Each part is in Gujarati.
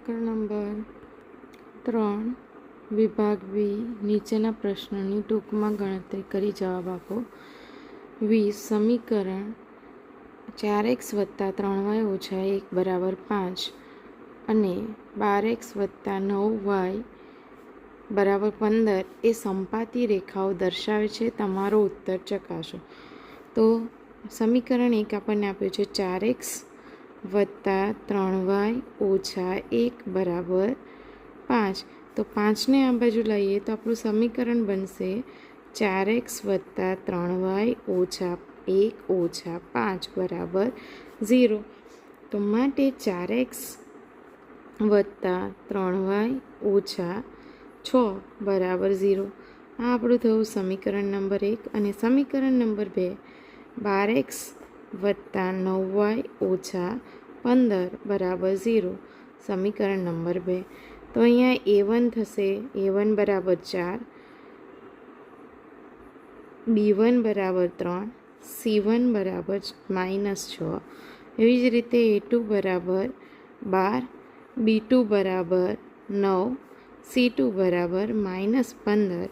દાખલા નંબર ત્રણ, વિભાગ બી, નીચેના પ્રશ્નોની ટૂંકમાં ગણતરી કરી જવાબ આપો. વીસ, સમીકરણ ચાર એક્સ વત્તા ત્રણ વાય ઓછા એક બરાબર પાંચ અને બાર એક્સ વત્તા નવ વાય બરાબર પંદર એ સંપાતી રેખાઓ દર્શાવે છે, તમારો ઉત્તર ચકાસો. તો સમીકરણ એક આપણને આપ્યું છે ચાર એક્સ વત્તા ત્રણ વાય ઓછા એક બરાબર પાંચ. તો પાંચને આ બાજુ લઈએ તો આપણું સમીકરણ બનશે ચાર એક્સ વત્તા ત્રણ વાય ઓછા એક ઓછા પાંચ બરાબર ઝીરો. તો માટે ચાર એક્સ વત્તા ત્રણ વાય ઓછા છ બરાબર ઝીરો. આ આપણું થયું સમીકરણ નંબર એક અને સમીકરણ નંબર બે. બાર એક્સ વત્તા નવ વાય ઓછા પંદર બરાબર ઝીરો. સમીકરણ નંબર બે. તો અહીંયા એ વન થશે. એ વન બરાબર ચાર. બી વન બરાબર ત્રણ. સી વન બરાબર માઇનસ છ. એવી જ રીતે એ ટુ બરાબર બાર. બી ટુ બરાબર નવ. સી ટુ બરાબર માઇનસ પંદર.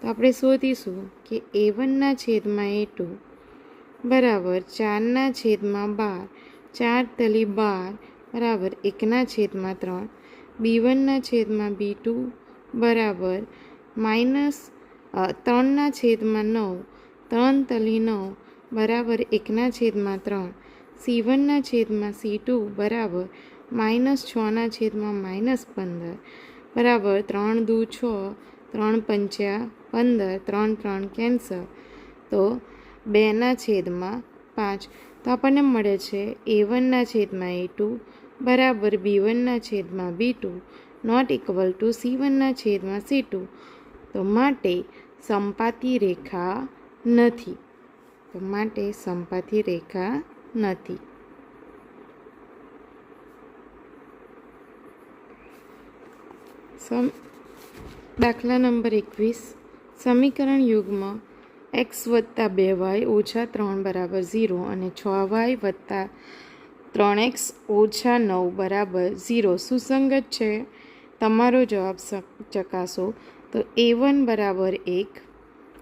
તો આપણે શોધીશું કે એ વનના છેદમાં એ ટુ બરાબર ચારના છેદમાં બાર. ચાર તલી બાર. બરાબર એકના છેદમાં ત્રણ. બી વનના છેદમાં બી ટુ. બરાબર માઇનસ ત્રણના છેદમાં નવ. ત્રણ તલી નવ. બરાબર એકના છેદમાં ત્રણ. સી વનના છેદમાં સી ટુ. બરાબર માઇનસ છના છેદમાં માઇનસ પંદર. બરાબર ત્રણ દુ છ. ત્રણ પંચ્યા પંદર. ત્રણ ત્રણ કેન્સર તો બેના છેદમાં પાંચ. તો આપણને મળે છે એ વનના છેદમાં એ ટુ બરાબર બી વનના છેદમાં B two not equal to C વનના છેદમાં સી ટુ. તો માટે સંપાતી રેખા નથી. તો માટે સંપાતી રેખા નથી. દાખલા નંબર એકવીસ. સમીકરણ યુગમાં એક્સ વત્તા બે વાય ઓછા ત્રણ બરાબર ઝીરો અને છ વાય વત્તા ત્રણ એક્સ ઓછા નવ બરાબર ઝીરો. સુસંગત છે? તમારો જવાબ ચકાસો. તો એ વન બરાબર એક,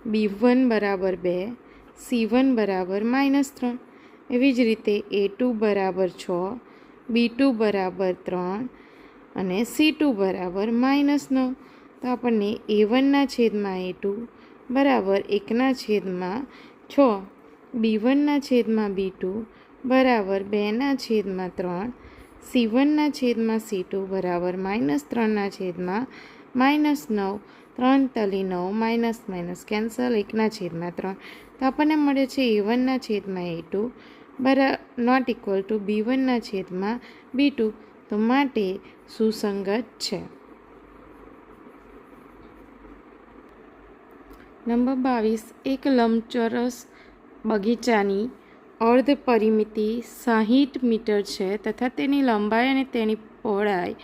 બી વન બરાબર બે, સી વન બરાબર માઇનસ ત્રણ. એવી જ રીતે એ ટુ બરાબર છ, બી ટુ બરાબર ત્રણ અને સી ટુ બરાબર માઇનસ નવ. તો આપણને એ વનના છેદમાં એ ટુ બરાબર એકના છેદમાં છ. બી વનના છેદમાં બી ટુ. બરાબર બેના છેદમાં ત્રણ. સી વનના છેદમાં સી ટુ. બરાબર માઇનસ ત્રણના છેદમાં માઇનસ નવ. ત્રણ તલી નવ, માઇનસ માઇનસ કેન્સલ, એકના છેદમાં ત્રણ. તો આપણને મળે છે એ વનના છેદમાં એ ટુ. બરા નોટ ઇક્વલ ટુ બી વનના છેદમાં બી ટુ. તો માટે સુસંગત છે. નંબર બાવીસ, એક લંબચોરસ બગીચાની અર્ધ પરિમિતિ સાહીઠ મીટર છે તથા તેની લંબાઈ અને તેની પહોળાઈ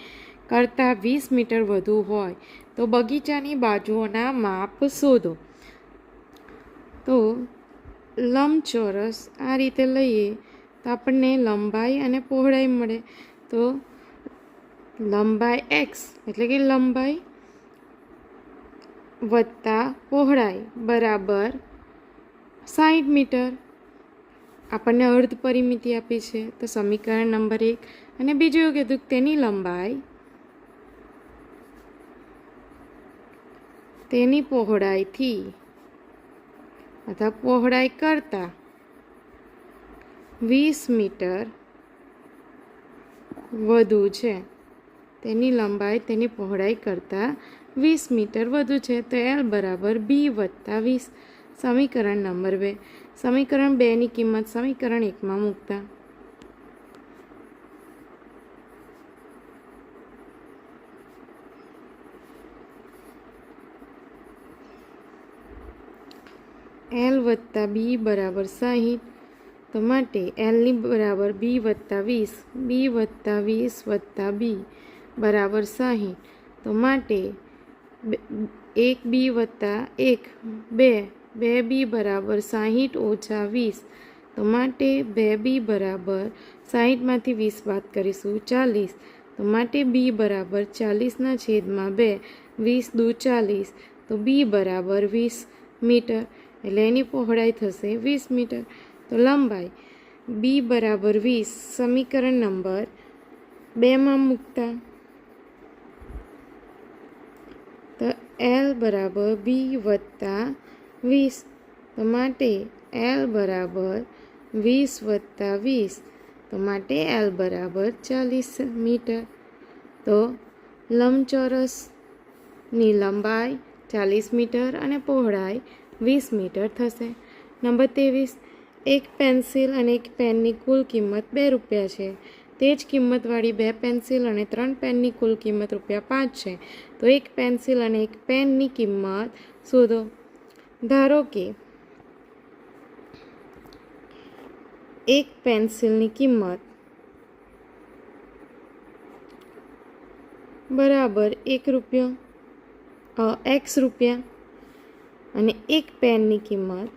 કરતાં વીસ મીટર વધુ હોય. તો બગીચાની બાજુઓના માપ શોધો. તો લંબચોરસ આ રીતે લઈએ તો આપણને લંબાઈ અને પહોળાઈ મળે. તો લંબાઈ એક્સ એટલે કે લંબાઈ વત્તા પહોળાઈ બરાબર સાઠ મીટર. આપણને અર્ધ પરિમિતિ આપી છે, તો સમીકરણ નંબર એક. અને બીજું એવું કીધું તેની લંબાઈ, તેની પહોળાઈથી અથવા પહોળાઈ કરતાં વીસ મીટર વધુ છે. તેની લંબાઈ, તેની પહોળાઈ કરતાં વીસ મીટર વધુ છે, તો એલ બરાબર બી વત્તા વીસ. સમીકરણ નંબર બે. સમીકરણ બેની કિંમત સમીકરણ એકમાં મૂકતા. એલ વત્તા બી બરાબર સાહીઠ. તો માટે એલની બરાબર બી વત્તા વીસ. બી વત્તા વીસ વત્તા બી બરાબર સાહીઠ. તો માટે એક બી વત્તા એક, બે બે બી બરાબર સાહીઠ ઓછા વીસ. તો માટે બે બી બરાબર સાહીઠમાંથી વીસ બાદ કરીશું ચાલીસ. તો માટે બી બરાબર ચાલીસના છેદમાં બે, વીસ દુ ચાલીસ. તો બી બરાબર વીસ મીટર. એટલે એની પહોળાઈ થશે વીસ મીટર. તો લંબાઈ બી બરાબર વીસ, સમીકરણ નંબર બેમાં મૂકતા. એલ બરાબર બી વત્તા વીસ. તો માટે એલ બરાબર વીસ વત્તા વીસ. તો માટે એલ બરાબર ચાલીસ મીટર. તો લંબચોરસની લંબાઈ ચાલીસ મીટર અને પહોળાઈ વીસ મીટર થશે. નંબર ત્રેવીસ. એક પેન્સિલ અને એક પેનની કુલ કિંમત બે રૂપિયા છે. તે જ કિંમતવાળી બે પેન્સિલ અને ત્રણ પેનની કુલ કિંમત રૂપિયા પાંચ છે. તો એક પેન્સિલ અને એક પેનની કિંમત શોધો. ધારો કે એક પેન્સિલની કિંમત બરાબર એક રૂપિયો એક્સ રૂપિયા અને એક પેનની કિંમત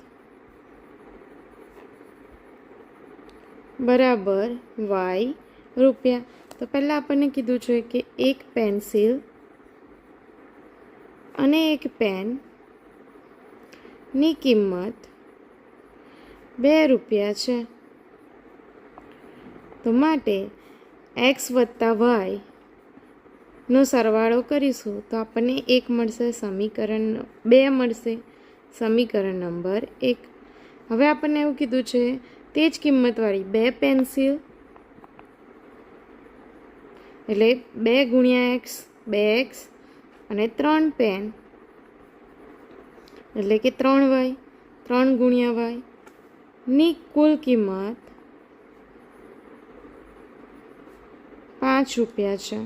બરાબર વાય રૂપિયા. તો પહેલાં આપણને કીધું છે કે એક પેન્સિલ અને એક પેનની કિંમત બે રૂપિયા છે. તો માટે એક્સ વત્તા વાય નો સરવાળો કરીશું તો આપણને એક મળશે સમીકરણ, બે મળશે સમીકરણ નંબર એક. હવે આપણને એવું કીધું છે, તે જ કિંમતવાળી બે પેન્સિલ એટલે બે ગુણ્યા એક્સ, બે એક્સ અને ત્રણ પેન. એટલે કે ત્રણ વાય, ત્રણ ગુણ્યા વાય, ની કુલ કિંમત પાંચ રૂપિયા છે.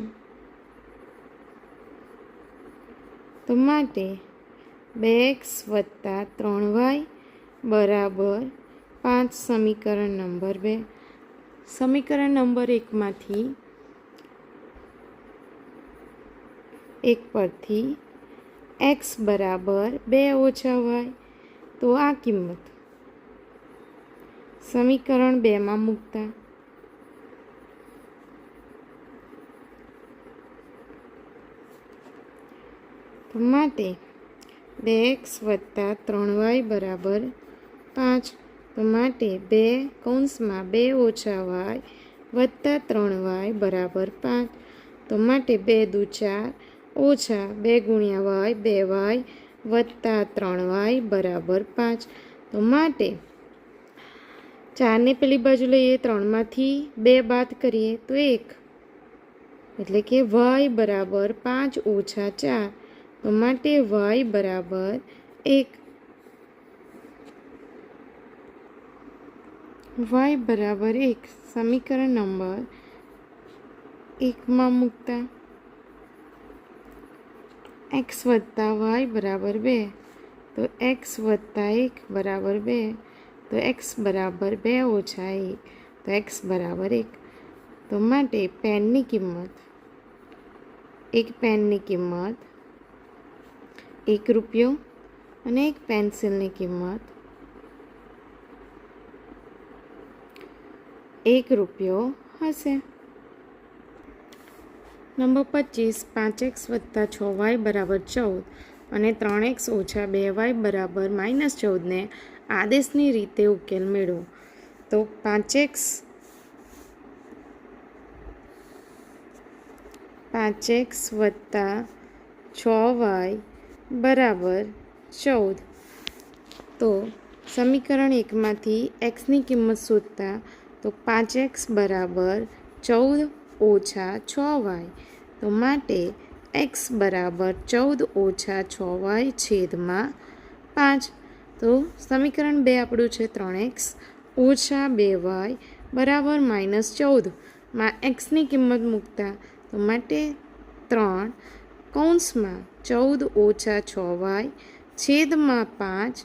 તો માટે બે એક્સ વત્તા ત્રણ વાય બરાબર પાંચ સમીકરણ નંબર બે. સમીકરણ નંબર એકમાંથી એક પરથી એક્સ બરાબર બે ઓછા વાય, તો આ કિંમત. સમીકરણ બેમાં મૂકતા. માટે બે એક્સ વત્તા ત્રણ વાય બરાબર પાંચ, તો માટે બે કૌંસમાં બે ઓછા વાય વત્તા ત્રણ વાય બરાબર પાંચ, તો માટે બે દુ ચાર ઓછા બે ગુણ્યા વાય બે વાય વત્તા ત્રણ વાય બરાબર પાંચ. તો માટે ચારને પેલી બાજુ લઈએ, ત્રણમાંથી બે બાદ કરીએ તો એક. એટલે કે વાય બરાબર પાંચ ઓછા ચાર. તો માટે વાય બરાબર એક. વાય બરાબર એક. સમીકરણ નંબર એકમાં મૂકતા. એક્સ વત્તા વાય બરાબર બે તો એક્સ વત્તા એક બરાબર બે તો એક્સ બરાબર બે ઓછા એક તો એક્સ બરાબર એક તો માટે પેનની કિંમત એક પેનની કિંમત એક રૂપિયો અને એક પેન્સિલની કિંમત એક રૂપિયો હશે નંબર પચીસ, પાંચ એક્સ વત્તા છ વાય બરાબર ચૌદ અને ત્રણ એક્સ ઓછા બે વાય બરાબર માઇનસ ચૌદને આદેશની રીતે ઉકેલ મેળવો. તો પાંચ એક્સ પાંચ એક્સ વત્તા છ વાય બરાબર ચૌદ. તો સમીકરણ એકમાંથી એક્સની કિંમત શોધતા તો પાંચ એક્સ બરાબર ચૌદ ઓછા છ વાય. તો માટે એક્સ બરાબર ચૌદ ઓછા છ વાય છેદમાં પાંચ. તો સમીકરણ બે આપણું છે ત્રણ એક્સ ઓછા બે વાય બરાબર માઇનસ ચૌદ. માં એક્સની કિંમત મૂકતા તો માટે ત્રણ કૌંસમાં ચૌદ ઓછા છ વાય છેદમાં પાંચ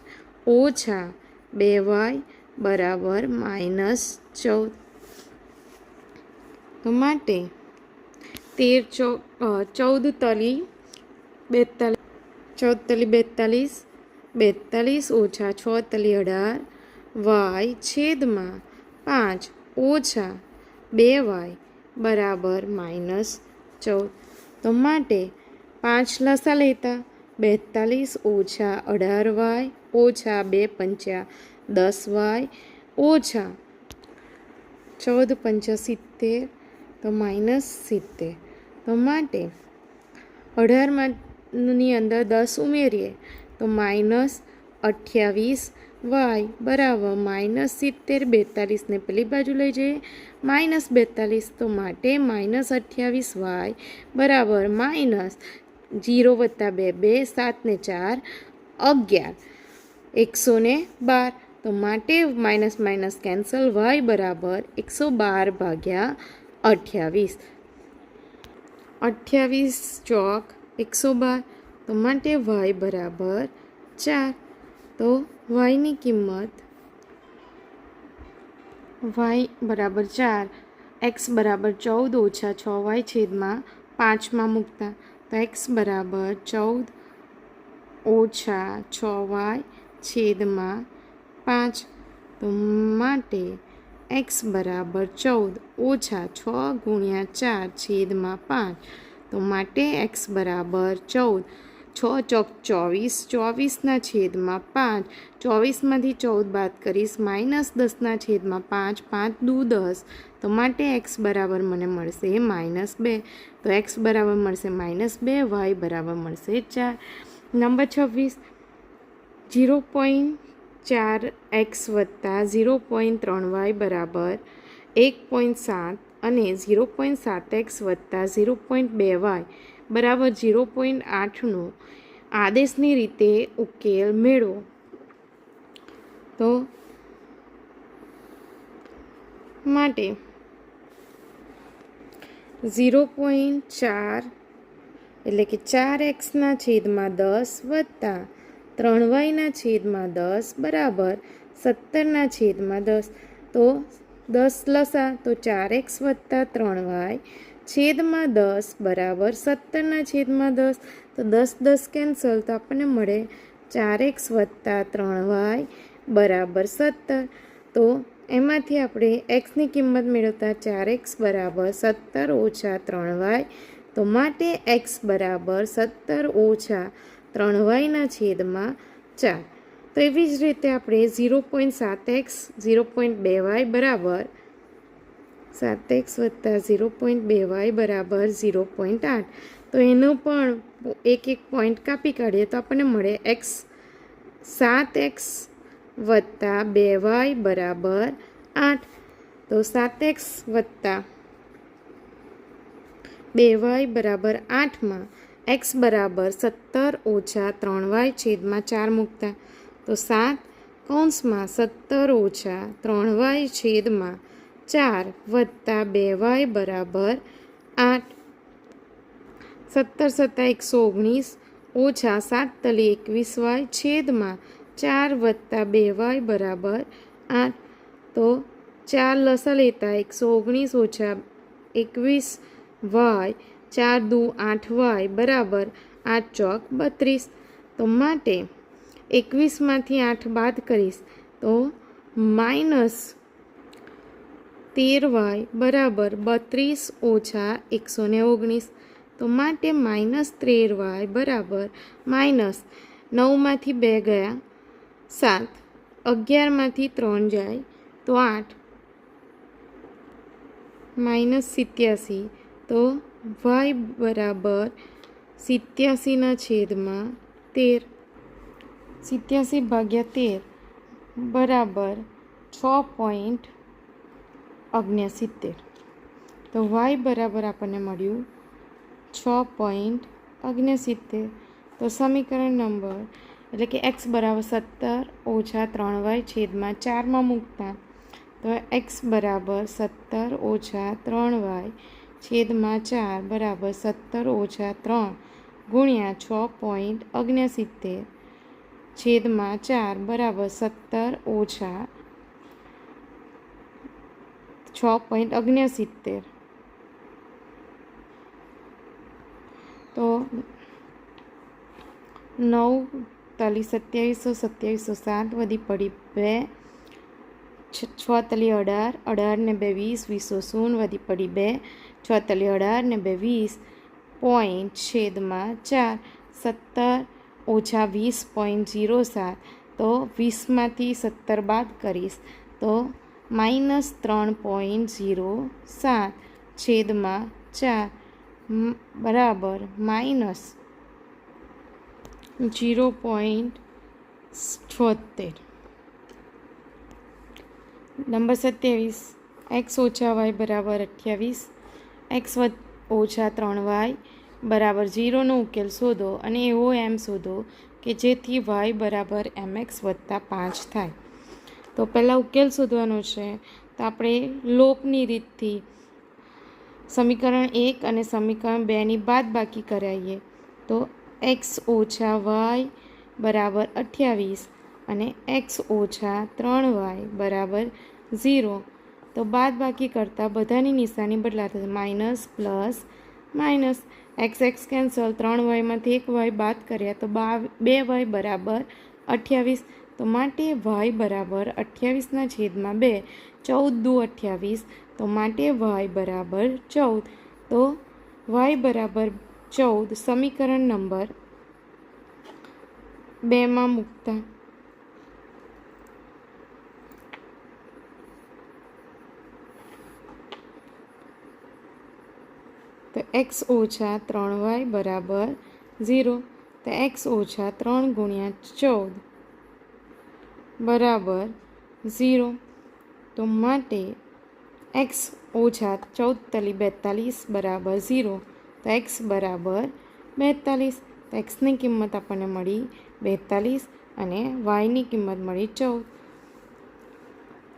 ઓછા બે વાય બરાબર માઇનસ ચૌદ. માટે તેર ચૌ ચૌદ તલી બેતાલીસ ચૌદ તલી બેતાલીસ બેતાલીસ ઓછા છ તલી અઢાર, વાય છેદમાં પાંચ ઓછા બે વાય બરાબર માઇનસ ચૌદ. તો માટે પાંચ લસા લેતા બેતાલીસ ઓછા અઢાર વાય ઓછા બે પંચ્યા દસ વાય ઓછા ચૌદ પંચા સિત્તેર તો માઇનસ સિત્તેર. તો માટે અઢારની અંદર દસ ઉમેરીએ, તો માઇનસ અઠ્યાવીસ વાય બરાબર માઇનસ સિત્તેર બેતાલીસને પેલી બાજુ લઈ જઈએ. માઇનસ બેતાલીસ તો માટે માઇનસ અઠ્યાવીસ વાય બરાબર માઇનસ જીરો વત્તા બે બે સાત ને ચાર, અગિયાર એકસો ને બાર. તો માટે માઇનસ માઇનસ કેન્સલ વાય બરાબર એકસો બાર ભાગ્યા અઠ્યાવીસ. અઠ્યાવીસ ચોક એકસો બાર. તો માટે વાય બરાબર ચાર. તો વાયની કિંમત વાય બરાબર ચાર. એક્સ બરાબર ચૌદ ઓછા છ વાય છેદમાં પાંચમાં મૂકતા. તો એક્સ બરાબર ચૌદ ઓછા છ વાય છેદમાં પાંચ. તો માટે એક્સ બરાબર ચૌદ. ઓછા છ ગુણ્યા ચાર છેદમાં પાંચ. તો માટે એક્સ બરાબર ચૌદ. છ ચોક ચોવીસ, ચોવીસના છેદમાં પાંચ. ચોવીસમાંથી ચૌદ બાદ કરીશ, માઇનસ દસના છેદમાં પાંચ પાંચ દુ દસ. તો માટે એક્સ બરાબર મને મળશે માઇનસ બે. તો એક્સ બરાબર મળશે માઇનસ બે, વાય બરાબર મળશે ચાર. નંબર છવ્વીસ, ઝીરો પોઈન્ટ ચાર એક્સ વત્તા ઝીરો પોઈન્ટ ત્રણ વાય બરાબર એક પોઈન્ટ સાત અને ઝીરો પોઈન્ટ સાત એક્સ વત્તા ઝીરો પોઈન્ટ બે વાય બરાબર ઝીરો પોઈન્ટ આઠનો આદેશની રીતે ઉકેલ મેળવો. તો માટે ઝીરો પોઈન્ટ ચાર એટલે કે ચાર એક્સના છેદમાં દસ વત્તા ત્રણ વાયના છેદમાં દસ બરાબર સત્તરના છેદમાં દસ. તો દસ લસા તો ચાર એક્સ વત્તા ત્રણ વાય છેદમાં દસ બરાબર સત્તરના છેદમાં દસ. તો દસ દસ કેન્સલ તો આપણને મળે ચાર એક્સ વત્તા ત્રણ વાય બરાબર સત્તર. તો એમાંથી આપણે એક્સની કિંમત મેળવતા ચાર એક્સ બરાબર સત્તર ઓછા ત્રણ વાય તો માટે એક્સ બરાબર સત્તર ઓછા ત્રણ વાયના છેદમાં ચાર. તો એવી જ રીતે આપણે ઝીરો પોઈન્ટ સાત એક્સ, ઝીરો પોઈન્ટ બે વાય બરાબર સાત એક્સ વત્તા ઝીરો પોઈન્ટ બે વાય બરાબર ઝીરો પોઈન્ટ આઠ. તો એનો પણ એક એક પોઈન્ટ કાપી કાઢીએ તો આપણને મળે એક્સ સાત એક્સ વત્તા બે વાય બરાબર આઠ. તો સાત એક્સ વત્તા બે વાય બરાબર આઠમાં એક્સ બરાબર સત્તર ઓછા ત્રણ વાય છેદમાં ચાર મૂકતા. તો સાત કૌંસમાં સત્તર ઓછા ત્રણ વાય છેદમાં ચાર વત્તા બે વાય બરાબર આઠ. સત્તર સત્તા એકસો ઓગણીસ ઓછા સાત તલી એકવીસ વાય છેદમાં ચાર વત્તા બે વાય બરાબર આઠ. તો ચાર લસા લેતા એકસો ઓગણીસ ઓછા એકવીસ વાય ચાર દુ આઠ વાય બરાબર આઠ ચોક બત્રીસ. તો માટે એકવીસમાંથી આઠ બાદ કરીશ. તો માઇનસ તેર વાય બરાબર બત્રીસ ઓછા એકસો ને ઓગણીસ. તો માટે માઇનસ તેર વાય બરાબર માઇનસ નવમાંથી બે ગયા સાત. અગિયારમાંથી ત્રણ જાય તો આઠ. માઇનસ સિત્યાસી. તો વાય બરાબર સિત્યાસીના છેદમાં તેર. સિત્યાસી ભાગ્યા તેર બરાબર છ પોઈન્ટ અગ્નેસિત્તેર તો વાય બરાબર આપણને મળ્યું છ પોઈન્ટ અગ્નેસિત્તેર તો સમીકરણ નંબર એટલે કે એક્સ બરાબર સત્તર ઓછા ત્રણ વાય છેદમાં ચારમાં મૂકતા. તો એક્સ બરાબર સત્તર ઓછા ત્રણ વાય છેદમાં ચાર બરાબર સત્તર ઓછા ત્રણ ગુણ્યા છ પોઈન્ટ અગ્નેસિત્તેર. છેદમાં ચાર બરાબર સત્તર ઓછા છ પોઈન્ટ અગ્નેસિત્તેર. તો નવ તલી સત્યાવીસો સત્યાવીસો સાત વધી પડી બે. છ તલી અઢાર અઢાર ને બે વીસ, વીસો શૂન વધી પડી બે. છ તલી અઢાર ને બે વીસ પોઈન્ટ છેદમાં ચાર, સત્તર ઓછા વીસ પોઈન્ટ ઝીરો સાત. તો વીસમાંથી સત્તર બાદ કરીશ. તો માઇનસ ત્રણ પોઈન્ટ ઝીરો સાત છેદમાં ચાર બરાબર માઇનસ જીરો પોઈન્ટ છોતેર. નંબર સત્યાવીસ, એક્સ ઓછા વાય બરાબર અઠ્યાવીસ એક્સ ઓછા ત્રણ વાય બરાબર ઝીરોનો ઉકેલ શોધો અને એવો એમ શોધો કે જેથી વાય બરાબર એમ એક્સ વત્તા પાંચ થાય. તો પહેલાં ઉકેલ શોધવાનો છે. તો આપણે લોપની રીતથી સમીકરણ એક અને સમીકરણ બેની બાદ બાકી કરાવીએ. તો એક્સ ઓછા વાય બરાબર અઠ્યાવીસ અને એક્સ ઓછા ત્રણ વાય બરાબર ઝીરો તો બાદ બાકી કરતાં બધાની નિશાની બદલાતા minus, plus, minus. X X cancel. ત્રણ વાયમાંથી એક વાય બાદ કર્યા તો બા બે વાય બરાબર અઠ્યાવીસ. તો માટે વાય બરાબર અઠ્યાવીસના છેદમાં બે. ચૌદ દુ અઠ્યાવીસ. તો માટે વાય બરાબર ચૌદ. તો વાય બરાબર ચૌદ. સમીકરણ નંબર બેમાં મૂકતા. તો એક્સ ઓછા ત્રણ વાય બરાબર ઝીરો તો એક્સ ઓછા ત્રણ ગુણ્યા ચૌદ બરાબર ઝીરો તો માટે એક્સ ઓછા ચૌદ તલી બેતાલીસ બરાબર ઝીરો તો એક્સ બરાબર બેતાલીસ. તો એક્સની કિંમત આપણને મળી બેતાલીસ અને વાયની કિંમત મળી ચૌદ.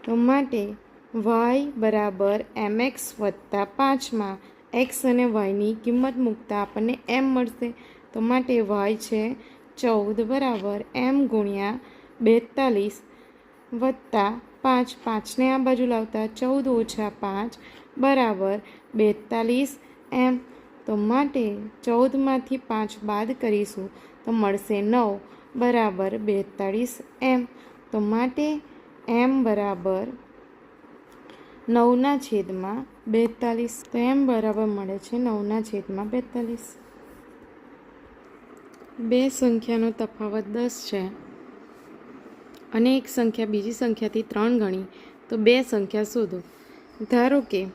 તો માટે વાય બરાબર એમ એક્સ વત્તા પાંચમાં એક્સ અને વાયની કિંમત મૂકતા આપણને એમ મળશે. તો માટે વાય છે ચૌદ બરાબર એમ ગુણ્યા બેતાલીસ વત્તા પાંચ. પાંચને આ બાજુ લાવતા ચૌદ ઓછા પાંચ બરાબર બેતાલીસ એમ તો માટે ચૌદમાંથી પાંચ બાદ કરીશું તો મળશે નવ બરાબર બેતાળીસ એમ તો માટે એમ બરાબર નવના છેદમાં બેતાલીસ. તો એમ બરાબર મળે છે નવના છેદમાં બેતાલીસ. બે સંખ્યાનો તફાવત દસ છે. અને એક સંખ્યા બીજી સંખ્યાથી ત્રણ ગણી. તો બે સંખ્યા શોધો. ધારો કે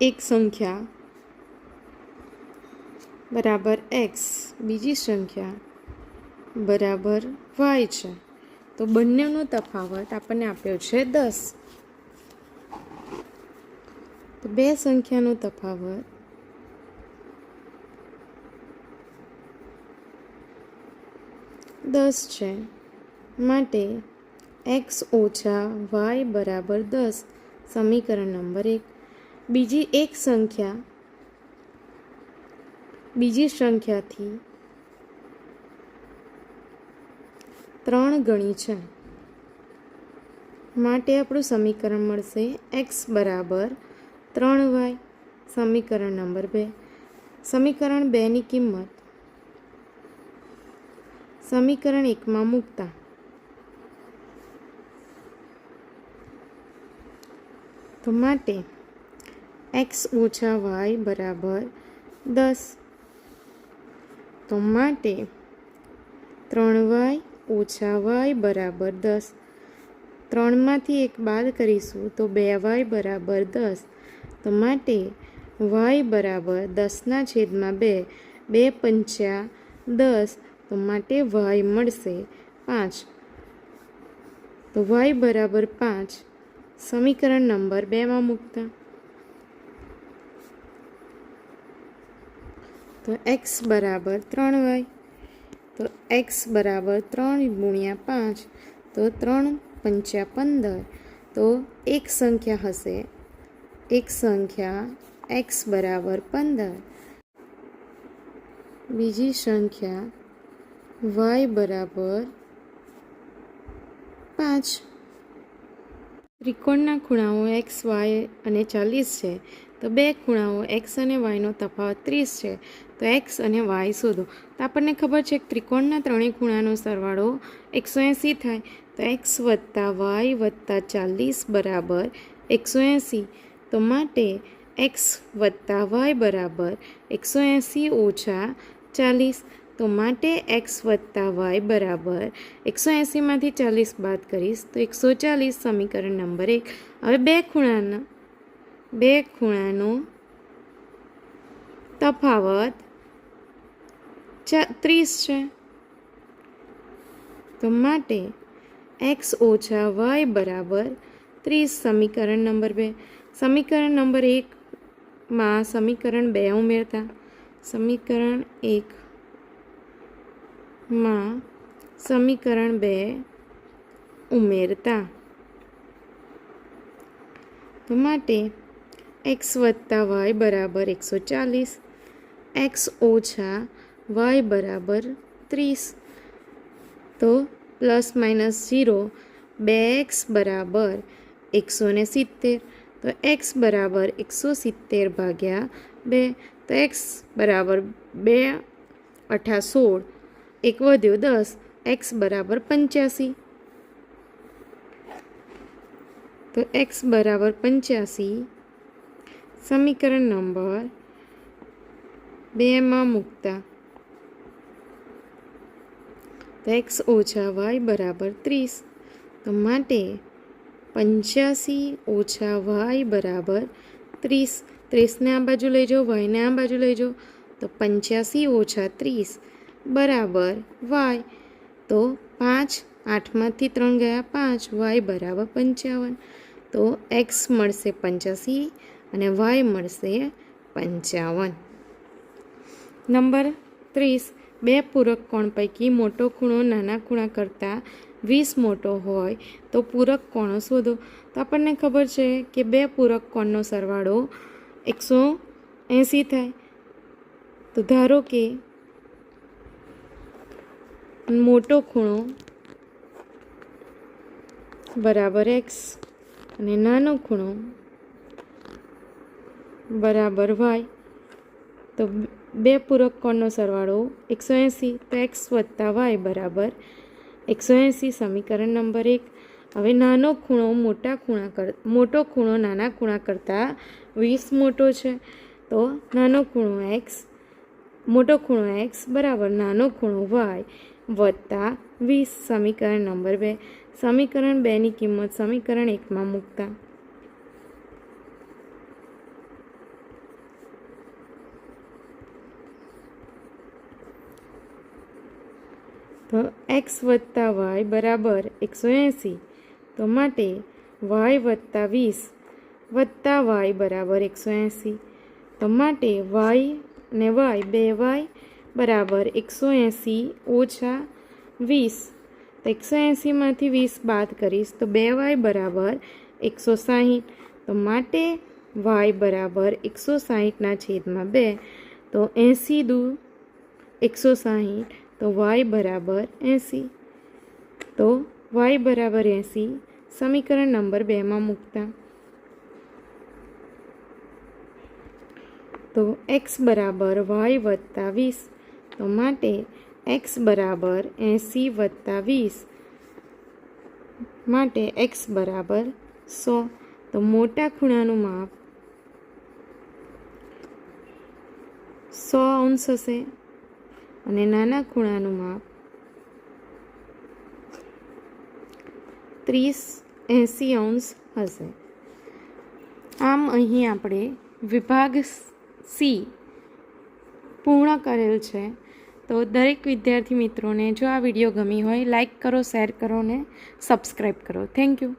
એક સંખ્યા બરાબર એક્સ. બીજી સંખ્યા બરાબર વાય છે. તો બંનેનો તફાવત આપણને આપ્યો છે દસ. તો બે સંખ્યાનો તફાવત. દસ છે. માટે એક્સ ઓછા વાય બરાબર દસ. સમીકરણ નંબર એક. બીજી એક સંખ્યા, બીજી સંખ્યાથી ત્રણ ગણી છે. માટે આપણું સમીકરણ મળશે એક્સ બરાબર ત્રણ વાય સમીકરણ નંબર બે. સમીકરણ બેની કિંમત. સમીકરણ એકમાં મૂકતા. તો માટે એક્સ ઓછા વાય બરાબર દસ. તો માટે ત્રણ વાય ઓછા વાય બરાબર દસ. ત્રણમાંથી એક બાદ કરીશું તો બે વાય બરાબર દસ. તો માટે વાય બરાબર દસના છેદમાં બે બે પંચ્યા દસ. તો માટે વાય મળશે પાંચ. તો વાય બરાબર પાંચ. સમીકરણ નંબર બેમાં મૂકતા. તો એક્સ બરાબર ત્રણ વાય. તો એક્સ બરાબર ત્રણ ગુણ્યા પાંચ, તો ત્રણ પંચ્યા પંદર, તો એક સંખ્યા હશે. એક સંખ્યા એક્સ બરાબર પંદર. બીજી સંખ્યા વાય બરાબર પાંચ. ત્રિકોણના ખૂણાઓ એક્સ, વાય અને ચાલીસ છે. તો બે ખૂણાઓ એક્સ અને વાયનો તફાવત ત્રીસ છે. તો એક્સ અને વાય શોધો. તો આપણને ખબર છે કે ત્રિકોણના ત્રણેય ખૂણાનો સરવાળો એકસો એંસી થાય. તો એક્સ વત્તા વાય વત્તા ચાલીસ બરાબર એકસો એંસી. તો માટે એક્સ વત્તા વાય બરાબર એકસો એંસી ઓછા ચાલીસ. તો માટે એક્સ વત્તા વાય બરાબર એકસો એંસીમાંથી ચાલીસ બાદ કરીશ તો એકસો ચાલીસ સમીકરણ નંબર એક. હવે બે ખૂણાના, બે ખૂણાનો તફાવત ચા ત્રીસ છે. તો માટે એક્સ ઓછા વાય બરાબર ત્રીસ સમીકરણ નંબર બે. સમીકરણ નંબર એકમાં સમીકરણ બે ઉમેરતા. સમીકરણ એકમાં સમીકરણ બે ઉમેરતા. તો માટે એક્સ વત્તા વાય બરાબર એકસો ચાલીસ. એક્સ ઓછા વાય બરાબર ત્રીસ તો પ્લસ માઇનસ ઝીરો બે એક્સ બરાબર એકસો ને સિત્તેર તો એક્સ બરાબર એકસો સિત્તેર ભાગ્યા બે તો એક્સ બરાબર બે અઠા સોળ એક વધ્યો દસ એક્સ બરાબર પંચ્યાસી તો એક્સ બરાબર પંચ્યાસી સમીકરણ નંબર બેમાં મૂકતા તો એક્સ ઓછા વાય બરાબર ત્રીસ. તો માટે પંચ્યાસી ઓછા વાય બરાબર ત્રીસ. ત્રીસને આ બાજુ લઈ જાઓ, વાયને આ બાજુ લઈ તો પંચ્યાસી ઓછા ત્રીસ બરાબર વાય. તો પાંચ, આઠમાંથી ત્રણ ગયા પાંચ, વાય બરાબર પંચાવન. તો એક્સ મળશે પંચ્યાસી અને વાય મળશે પંચાવન. નંબર ત્રીસ. બે પૂરક કોણ પૈકી મોટો ખૂણો નાના ખૂણા કરતાં વીસ મોટો હોય તો પૂરક કોણો શોધો. તો આપણને ખબર છે કે બે પૂરક કોણનો સરવાળો એકસો એંસી થાય. તો ધારો કે મોટો ખૂણો બરાબર એક્સ અને નાનો ખૂણો બરાબર વાય. તો બે પૂરક કોણનો સરવાળો એકસો એંસી તો એક્સ વત્તા વાય બરાબર. એકસો એંસી સમીકરણ નંબર એક. હવે નાનો ખૂણો મોટા ખૂણા કર, મોટો ખૂણો નાના ખૂણા કરતાં વીસ મોટો છે. તો નાનો ખૂણો એક્સ, મોટો ખૂણો એક્સ બરાબર નાનો ખૂણો વાય વત્તા વીસ સમીકરણ નંબર બે. સમીકરણ બેની કિંમત સમીકરણ એકમાં મૂકતા. એક્સ વત્તા વાય બરાબર એકસો એંસી. તો માટે વાય વત્તા વીસ વત્તા વાય બરાબર એકસો એંસી. તો માટે વાય ને વાય બે વાય બરાબર એકસો એંસી ઓછા વીસ. તો એકસો એંસીમાંથી વીસ બાદ કરીશ તો બે વાય બરાબર એકસો સાહીઠ. તો માટે વાય બરાબર એકસો સાહીઠના છેદમાં બે. તો એંસી દુ એકસો સાહીઠ. તો વાય બરાબર એંસી. તો વાય બરાબર એંસી સમીકરણ નંબર બેમાં મૂકતા. તો એક્સ બરાબર વાય વત્તા વીસ. તો માટે એક્સ બરાબર એંસી વત્તા વીસ. માટે એક્સ બરાબર સો. તો મોટા ખૂણાનું માપ સો અંશ હશે. અને નાના ખૂણાનું માપ ત્રીસ એંસી અંશ હશે. આમ અહીં આપણે વિભાગ સી પૂર્ણ કરેલ છે. તો દરેક વિદ્યાર્થી મિત્રોને જો આ વીડિયો ગમી હોય, લાઈક કરો, શેર કરો ને સબસ્ક્રાઈબ કરો. Thank you.